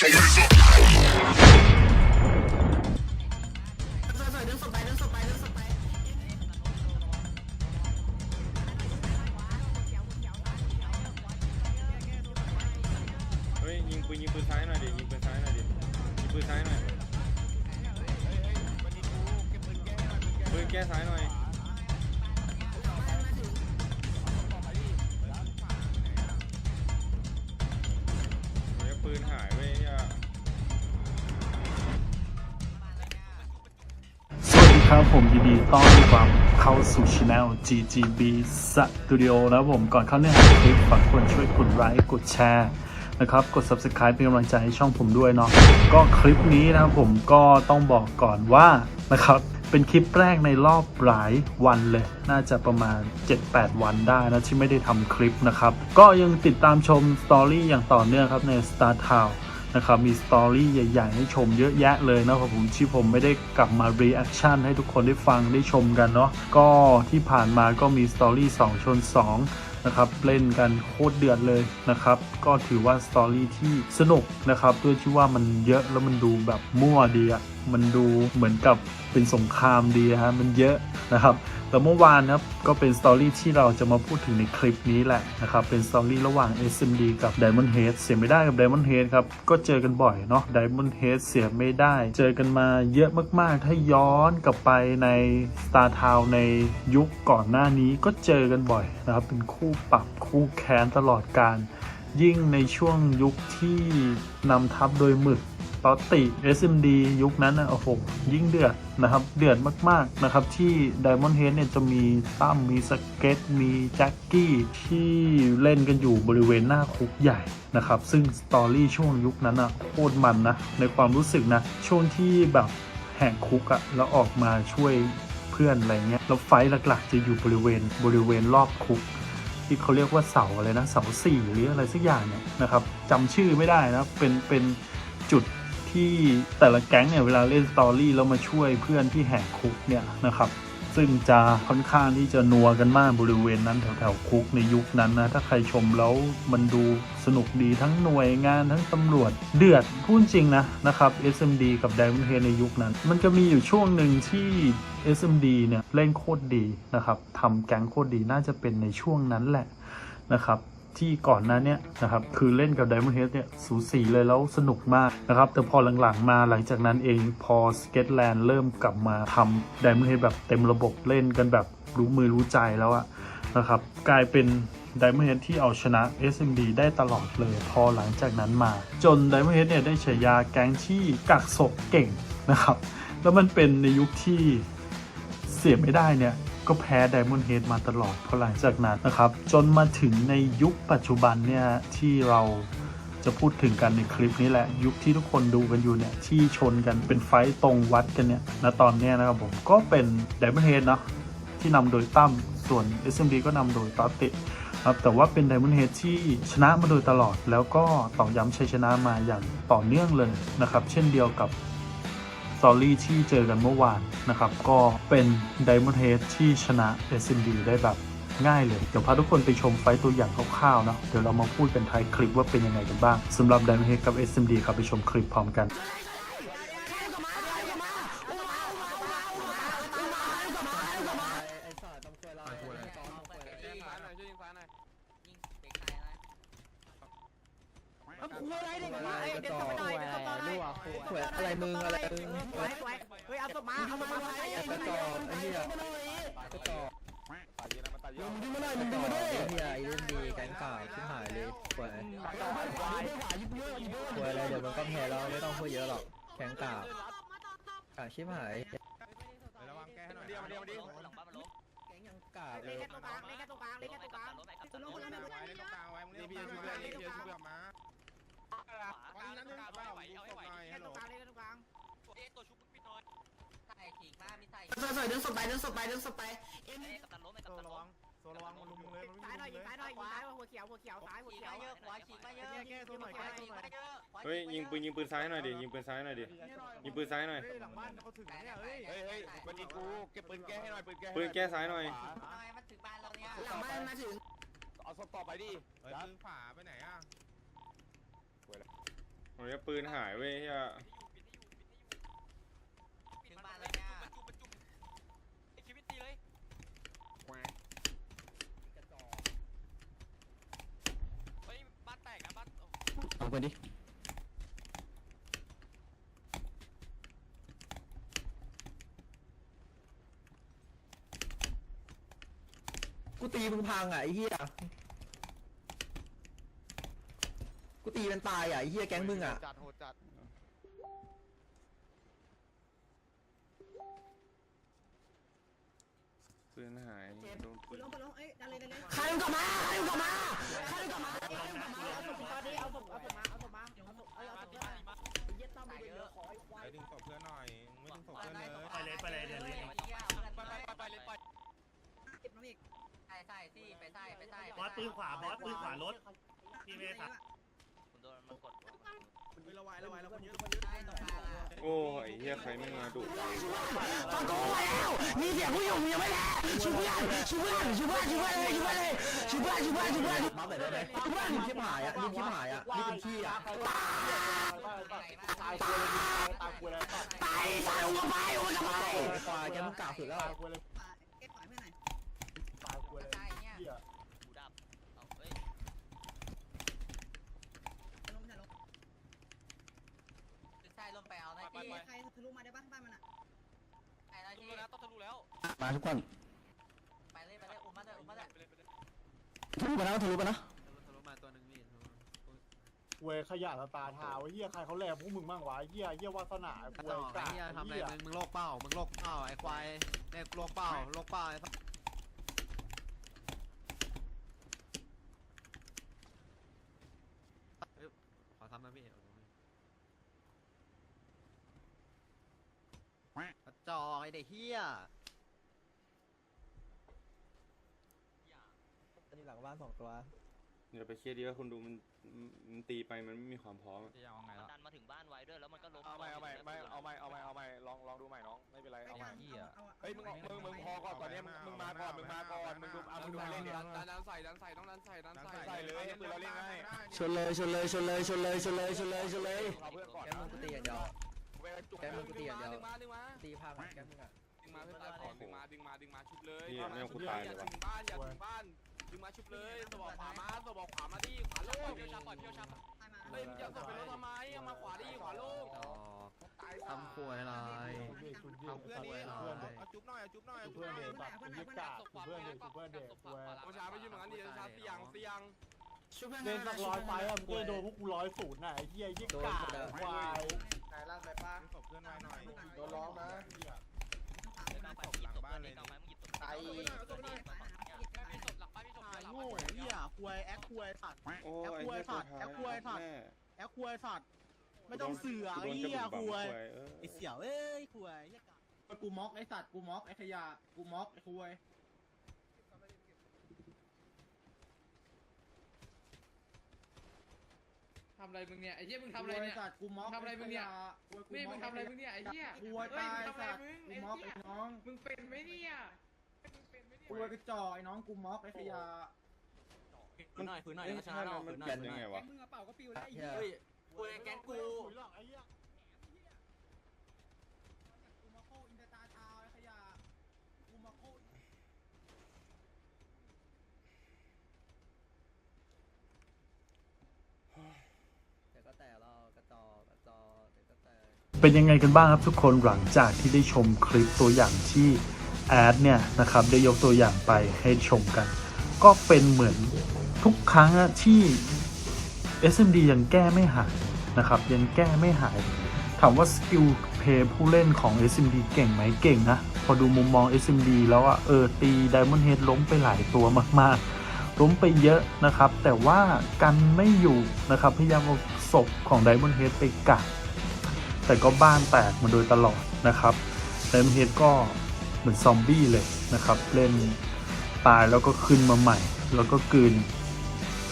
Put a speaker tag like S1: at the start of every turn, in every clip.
S1: เฮ้ยยิงปืนยิงปืนซ้ายหน่อยดิยิงปืนซ้ายหน่อยดิยิงปืนซ้ายหน่อยปืนแก้ซ้ายหน่อยเฮ้ยปืนหายเว้ย
S2: ครับผมยินดีต้อนรับเข้าสู่ช anel GGB Studio นะครับผมก่อนเข้าเนื้อหาคลิปฝากคนช่วยกดไลค์กดแชร์นะครับกด Subscribe เป็นกำลังใจให้ช่องผมด้วยเนาะก็คลิปนี้นะครับผมก็ต้องบอกก่อนว่านะครับเป็นคลิปแรกในรอบหลายวันเลย น่าจะประมาณ 7-8 วันได้นะที่ไม่ได้ทำคลิปนะครับ ก็ยังติดตามชมสตอรี่อย่างต่อเนื่องครับใน Star Town นะครับมีสตอรี่ใหญ่ ๆ ให้ชมเยอะแยะเลยนะครับผมที่ผมไม่ได้กลับมารีแอคชั่นให้ทุกคนได้ฟังได้ชมกันเนาะก็ที่ผ่านมาก็มีสตอรี่2ชน2นะครับเล่นกันโคตรเดือดเลยนะครับก็ถือว่าสตอรี่ที่สนุกนะครับด้วยที่ว่ามันเยอะแล้วมันดูแบบมั่วดีอะมันดูเหมือนกับ เป็นสงครามดีฮะมันเยอะนะครับแล้วเมื่อวานนะครับก็เป็นสตอรี่ที่เราจะมาพูดถึงในคลิปนี้แหละนะครับเป็นสตอรี่ระหว่าง SMD กับ Diamond Head เสียไม่ได้กับ Diamond Head ครับก็เจอกันบ่อยเนาะ Diamond Head เสียไม่ได้ เจอกันมาเยอะมากๆ ถ้าย้อนกลับไปใน Star Town ในยุคก่อนหน้านี้ก็เจอกันบ่อยนะครับเป็นคู่ปรับคู่แค้นตลอดการ ยิ่งในช่วงยุคที่นำทัพโดยหมึก ตอตติ SMD ยุคนั้นนะโอ้โหยิ่งเดือดนะครับ เดือดมากๆนะครับ ที่ Diamond Head เนี่ยจะมีตั้มมีสเก็ต มีแจ็คกี้ที่เล่นกันอยู่บริเวณหน้าคุกใหญ่นะครับ ซึ่งสตอรี่ช่วงยุคนั้นอะโคตรมันนะ ในความรู้สึกนะ ช่วงที่แบบแหกคุกอะแล้วออกมาช่วยเพื่อนอะไรเงี้ยแล้วไฟหลักๆ จะอยู่บริเวณบริเวณรอบคุกที่เขาเรียกว่าเสาอะไรนะเสาสี่หรืออะไรสักอย่างเนี่ยนะครับจำชื่อไม่ได้นะเป็นเป็น ที่แต่ละแก๊งเนี่ยเวลาเล่นสตอรี่แล้วมาช่วยเพื่อนที่แหกคุกเนี่ยนะครับ ซึ่งจะค่อนข้างที่จะนัวกันมากบริเวณนั้นแถวแถวๆคุกในยุคนั้นนะถ้าใครชมแล้วมันดูสนุกดีทั้งหน่วยงานทั้งตำรวจเดือดพูดจริงนะนะครับ SMD กับ Diamond Head ในยุคนั้น มันจะมีอยู่ช่วงหนึ่งที่ SMD เนี่ยเล่นโคตรดีนะครับทำแก๊งโคตรดีน่าจะเป็นในช่วงนั้นแหละนะครับ ที่ก่อนหน้าเนี้ยนะครับคือเล่นกับ Diamond Head เนี่ยสูสีเลยแล้วสนุกมากนะครับ แต่พอหลังๆมาหลังจากนั้นเองพอ s k a t e l a n d เริ่มกลับมาทำ Diamond Head แบบเต็มระบบเล่นกันแบบรู้มือรู้ใจแล้วอะนะครับกลายเป็น Diamond Head ที่เอาชนะ SMD ได้ตลอดเลยพอหลังจากนั้นมา จน Diamond Head เนี่ยได้ฉายาแก๊งที่กักศพเก่งนะครับ แล้วมันเป็นในยุคที่เสียไม่ได้เนี่ย ก็แพ้ Diamond Head มาตลอดพอหลังจากนั้นนะครับ จนมาถึงในยุคปัจจุบันเนี่ยที่เราจะพูดถึงกันในคลิปนี้แหละ ยุคที่ทุกคนดูกันอยู่เนี่ย ที่ชนกันเป็นไฟต์ตรงวัดกันเนี่ยณตอนนี้นะครับผมก็เป็น Diamond Head เนาะที่นำโดยตั้มส่วน SMD ก็นำโดยตอตติครับแต่ว่าเป็น Diamond Head ที่ชนะมาโดยตลอด แล้วก็ต่อย้ำชัยชนะมาอย่างต่อเนื่องเลยนะครับ เช่นเดียวกับ ตอรี่ที่เจอกันเมื่อวานนะครับ ก็เป็นไดมอนด์เฮดที่ชนะ SMD ได้แบบง่ายเลย เดี๋ยวพาทุกคนไปชมไฟต์ตัวอย่างคร่าวๆนะเดี๋ยวเรามาพูดกันท้ายคลิปว่าเป็นยังไงกันบ้างสำหรับไดมอนด์เฮดกับ SMD ครับไปชมคลิปพร้อมกัน
S3: อะไรเด็กมาเด็กเข้าไปหน่อยเด็กเข้าไปหน่อย
S4: ขวดอะไรมึงอะไรมึง
S3: สวยสวยเฮ้ยเอาศพมาเอามาไอ้
S4: กระจอไอ้เหี้ยกระจอมึงดูมาหน่อยมึงดูมาด้วยไอ้เหี้ยไอ้เล่นดีแกงเก่าชิบหายเลยขวดขวดอะไรเดี๋ยวมันก็แพ้แล้วไม่ต้องพูดเยอะหรอกแกงก่าอะชิบหายแกงยังกาเล
S3: เล่น
S4: ย
S3: แค่ตรงกลางเล่นแค่ตรงกลางเล่นแค่ตรงกลางลงคนละหนึ่งคนละหนึ่งเล่นแค่ต รงกลางเล่นแค่ตรงกลางเล่นแค่ตรงกลางสวยสวยเดินศพไปเดินศพไปเดินศพไปเอ็มซ้ายหน่อยยิงซ้ายหน่อยยิงซ้ายหัวเขียวหัวเขียวซ้ายหัวเขียว
S1: เฮ้ยยิงปืนยิงปืนซ้ายหน่อยดิยิงปืนซ้ายหน่อยดิยิงปืนซ้ายหน่อย
S5: เฮ้ยเฮ้ยมันยิงกูเก็บปืนแก้ให้หน่อยปืนแก้
S1: ปืนแก้ซ้ายหน่อย
S3: หลังบ้านมาถึง
S5: เอาศพต่อไปดิ
S6: เฮ้ยปืนขวาไปไหนอะ
S1: ม ผมจะปืนหายเว้ยเฮีย
S3: ถึงบ้านแล้วเนี่ย
S4: เอาไปดิกูตีมึงพังอะไอ้เหี้ย กู ตีมันตายอะไอ้เหี้ยแก๊งมึงอะ
S5: จัดโหดจัด
S1: ปืนหายโดนปืน
S3: ใครมึงกลับมาใครมึงกลับมาใครมึงกลับมาใครมึงกลับมาเอาศพมาดิเอาศพเอาศพมาเอาศพมาเอาศพเอาศพมาเย็ดต้อมไปเยอะขอไอ้ควาย
S5: ไปดึงศพเพื่อนหน่อยไม่ดึงศพเพื่อนเลย
S3: ไปเลยไปเลยเดี๋ยวเลย
S5: ไปไปไปไปเลยไป
S3: เก็บน้ำอีกใส่ใส่สิไปใส่ไปใส่
S7: บอสปืนขวาบอสปืนขวารถพี่เมย์ครับ
S5: ระวายระวายแล้วคนเยอะคนเยอะ
S3: ใช่ตกลางอะ
S1: โอ้ไอ้เฮียใครไม่มาดุ
S3: ฟังกูมาแล้ว มีเสียงผู้หญิงยังไม่แล้วช่วยเพื่อนช่วยเพื่อนช่วยเพื่อนช่วยเพื่อนเลยช่วยเพื่อนเลยช่วยเพื่อนช่วยเพื่อนช่วยเพื่อน
S4: มาแบบได้ไหมรีบชิบหายอะรีบชิบหายอะรีบเป็นขี้อะ
S5: ตายกูเลยตายกูเลย
S3: ไปใส่หัวไปหัวจะไป
S4: ควายแกมึงกล่าวสุดแล้ว
S5: ตายกูเลย
S3: เก็บปล่อยเพื่อนหน่อย
S5: ตายกูเลย
S3: ใช่เนี่ย
S5: เหี้ย
S3: ลงจะลงใช่ลง ไปเอาหน่อยพี่ใครทะลุมาได้บ้านบ้านมันอะไปแล้วพี่
S4: มาทุกคน
S3: ไปเลยไปเลยอุ้มมาเลยอุ้มมาเลย
S4: ทะลุมาแล้วทะลุมานะ
S5: เวยขยะตาทาไอ้เหี้ยใครเขาแลพวกมึงบ้างวะเหี้ยเหี้ยวาสนาเวยกา
S6: เฮียทำอะไรมึงมึงโลกเป้ามึงโลกเป้าไอ้ควายเนี่ยโลกเป้าโลกเป้าไอ้เฮ้ยขอทำนะพี่กระ จอกไอเด็กเฮีย
S4: อันนี้หลังบ้านสองตัว
S1: เดี๋ยวไปเครียดดีว่าคุณดูมันมันตีไปมันไม่มีความพร้อมอะ
S6: จะยังไงล่ะ
S8: ดันมาถึงบ้านไวด้วยแล้วมันก็ล้ม
S5: เอาใหม่เอาใหม่ไม่เอาใหม่เอาใหม่เอาใหม่ลองลองดูใหม่น้องไม่เป็นไรเอาใหม่
S6: เฮีย
S5: เฮ้ยมึงมึงมึงพอก่อนตอนนี้มึงมาก่อนมึงมาก่อนมึงดูเอามึงดูเล่น
S6: ดันดันใส่ดันใส่ต้องดันใส่ดันใส่
S5: ใส่เลยปืนเราเล่นง่าย
S4: ชนเลยชนเลยชนเลยชนเลยชนเลยชนเลยชนเลย
S5: เอาเพื่อนก่อน
S4: แกมึงกูตีอย่างเดียว
S5: เวลา จุก
S4: แกมึงกูตีอย่างเดียว
S6: ดึงมาดึงมา
S4: ตีพังแกมึงอะ
S6: ดึงมาเพื่อนตายของดึงมาดึงมาดึงมาชุบเลย
S1: เฮียไม่เอากูตายเลยวะ
S6: ถึงบ้านอย่าถึงบ้านดึงมาชุบเลยตัวบอกขวามาตัวบอกขวามาดิขวาโล่งเที่ยวชาปล่อยเที่ยวชาเฮ้ยมึงจะตัวเป็นรถทำไมเอามาขวาดิขวาโล่งทำควยอะไร
S5: เอาเพื่อนดิเอาจุ๊บหน่อยเอาจุ๊บหน่อยเพื่อนเด็กตัดยึดกาดเพื่อนเด็กเพื่อนเด็กเว้ย
S6: โอชาไม่ยืนเหมือนกันดิโอชาเสียงเสียง
S5: เล่นสักร้อยไฟอะมึงก็โดนพวกกูร้อยศูนย์น่ะไอ้เหี้ยยึดกาดควาย
S6: ไหนล่างไปป้า
S5: ศพเพื่อนไว้หน่อย
S6: โดนร้องนะ
S8: หลังบ้านเลยมึงหยิบตัว
S6: ไอ้
S7: โง่เหี้ยควยแอคควยสัตว์
S1: โอ้ไอ้เฮียตัวท้าย
S7: แอคควยสัตว์
S1: แม่
S7: แอคควยสัตว์ไม่ต้องเสือไอ้เหี้ยควย
S1: เออ
S7: ไอ้เสี่ยวเอ้ยควยกูม็อกไอ้สัตว์กูม็อกไอ้ขยะกูม็อกไอ้ควย
S9: ทำอะไรมึงเนี่ยไอ้เหี้ยมึงทำอะไรเนี่ย
S7: สัตว์กูม็อก
S9: ทำอะไรมึงเนี่ย นี่มึงทำอะไรมึงเนี่ยไอ้เหี้ย
S7: ควยตาย
S9: เฮ้มึงทำอะไร
S7: สัตว์
S9: มึง
S7: กู
S9: ไอ้
S7: ม็อก
S9: เหี้
S7: ไอ้
S9: ย
S7: น้อง
S9: มึงเป็นไหมเนี่ยมึงเป็นไหมเนี่ย
S7: ควยกระจอกไอ้น้องกูม็อกไอ้ขยะ
S1: มันหน่อยฝืนหน่อยนะชนะเราฝืนหน่อยยังไงวะ
S3: มึงกระเป๋าก็ปิวแล้วไอ้
S4: เฮี
S3: เหี้
S4: ย
S3: ยกูแก๊งกู
S5: ไอ้เหี้ย
S7: กูม็อกโคอินเตอร์ตาชาวไอ้ขยะกูม็อกโค
S4: เดี๋ยวก็แต่เรากระจอกกระจอกเดี๋ยวก็แต่
S2: เป็นยังไงกันบ้างครับทุกคนหลังจากที่ได้ชมคลิปตัวอย่างที่แอดเนี่ยนะครับได้ยกตัวอย่างไปให้ชมกัน ก็เป็นเหมือนทุกครั้งที่ SMD ยังแก้ไม่หายนะครับยังแก้ไม่หาย ถามว่าสกิลเพย์ผู้เล่นของ SMD เก่งไหมเก่งนะ พอดูมุมมอง SMD แล้วอะเออตี Diamond Head ล้มไปหลายตัวมากๆ ล้มไปเยอะนะครับ แต่ว่ากันไม่อยู่นะครับพยายามเอาศพของ Diamond Head ไปกัก แต่ก็บ้านแตกมาโดยตลอดนะครับไดมอนเฮดก็เหมือนซอมบี้เลยนะครับ เล่นตายแล้วก็ขึ้นมาใหม่ แล้วก็กืน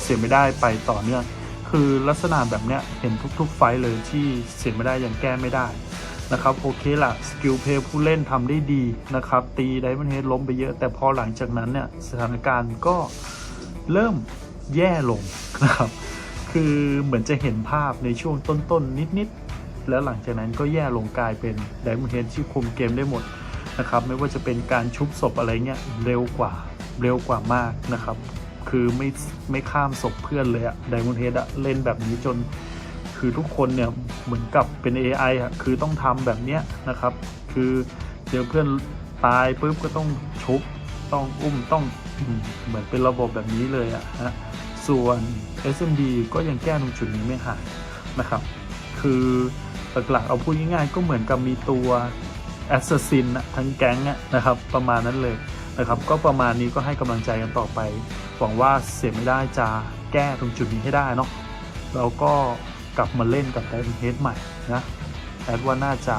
S2: เสียไม่ได้ไปต่อเนื่องคือลักษณะแบบเนี้ยเห็นทุกๆไฟเลยที่เสียไม่ได้ยังแก้ไม่ได้นะครับโอเคละสกิลเพย์ผู้เล่นทำได้ดีนะครับ ตีไดมอนเฮดล้มไปเยอะ แต่พอหลังจากนั้นเนี่ยสถานการณ์ก็เริ่มแย่ลงนะครับ คือเหมือนจะเห็นภาพในช่วงต้นๆนิดๆ แล้วหลังจากนั้นก็แย่ลงกลายเป็นไดมอนเฮดที่คุมเกมได้หมดนะครับไม่ว่าจะเป็นการชุบศพอะไรเงี้ยเร็วกว่าเร็วกว่ามากนะครับ คือไม่ไม่ข้ามศพเพื่อนเลยอะไดมอนเฮดอะเล่นแบบนี้จน คือทุกคนเนี่ยเหมือนกับเป็น AI อะคือต้องทำแบบเนี้ยนะครับ คือเจอเพื่อนตายปุ๊บก็ต้องชุบต้องอุ้มต้องเหมือนเป็นระบบแบบนี้เลยอะนะส่วน SMD ก็ยังแก้ตรงจุดนี้ไม่หายนะครับ คือ หลักๆเอาพูดง่ายๆก็เหมือนกับมีตัว Assassin นทั้งแก๊งนะครับประมาณนั้นเลยนะครับ ก็ประมาณนี้ก็ให้กำลังใจกันต่อไป หวังว่าเสียไม่ได้จะแก้ตรงจุดนี้ให้ได้เนาะแล้วก็กลับมาเล่นกับไดมอนเฮดใหม่นะแอดว่าน่าจะ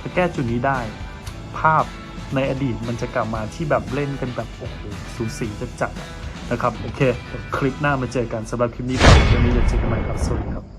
S2: ถ้าแก้จุดนี้ได้ ภาพในอดีตมันจะกลับมาที่แบบเล่นกันแบบโอ้โหสูสีจะจัดๆนะครับ โอเค คลิปหน้ามาเจอกันสำหรับคลิปนี้ก่อนวันนี้จะเจอกันใหม่ครับ สวัสดีครับ